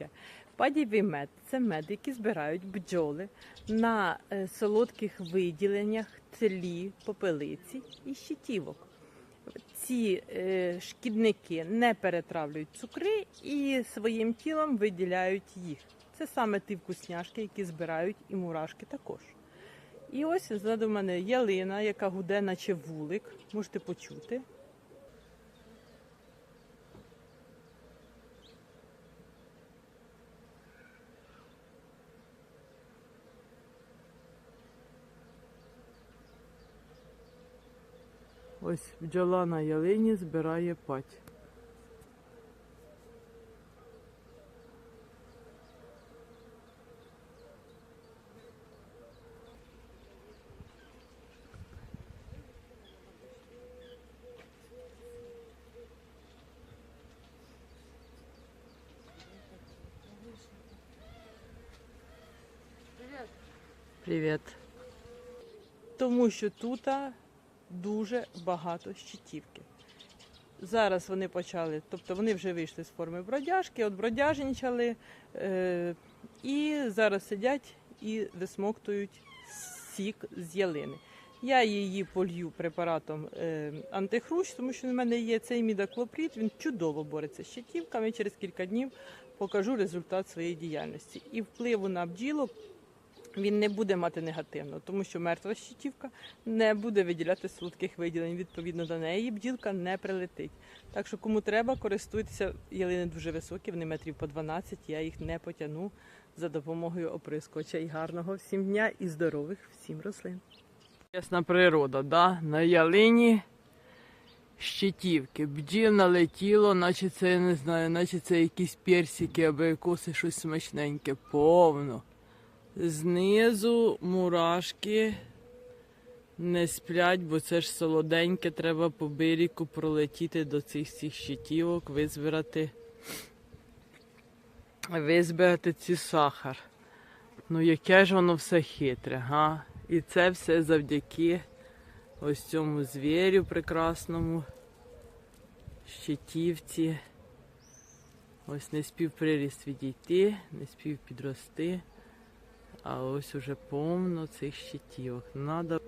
є. Падівий мед це мед, який збирають бджоли на е, солодких виділеннях тлі, попелиці і щитівок. Ці е, шкідники не перетравлюють цукри і своїм тілом виділяють їх. Це саме ті вкусняшки, які збирають і мурашки також. І ось ззаду мене ялина, яка гуде, наче вулик. Можете почути. Ось бджола на ялині збирає пать. Привіт. Тому що тут дуже багато щитівки. Зараз вони почали, тобто вони вже вийшли з форми бродяжки, от бродяжничали е, і зараз сидять і висмоктують сік з ялини. Я її полью препаратом е, антихрущ, тому що в мене є цей мідаклопрід, він чудово бореться з щитівками. Через кілька днів покажу результат своєї діяльності. І впливу на бджілок він не буде мати негативно, тому що мертва щитівка не буде виділяти солодких виділень. Відповідно до неї бджілка не прилетить. Так що кому треба, користуйтеся. Ялини дуже високі, вони метрів по 12, я їх не потягну за допомогою оприскувача. І гарного всім дня і здорових всім рослин. Ясна природа, да? на ялині щитівки. Бджіл налетіло, наче це, я не знаю, наче це якісь персики або якоси щось смачненьке, повно. Знизу мурашки не сплять, бо це ж солоденьке, треба по берегу пролетіти до цих всіх щитівок, визбирати, визбирати ці сахар. Ну яке ж воно все хитре, га? І це все завдяки ось цьому звірю прекрасному, щитівці. Ось не спів приріст відійти, не спів підрости. А ось уже повно цих щитівок. Надо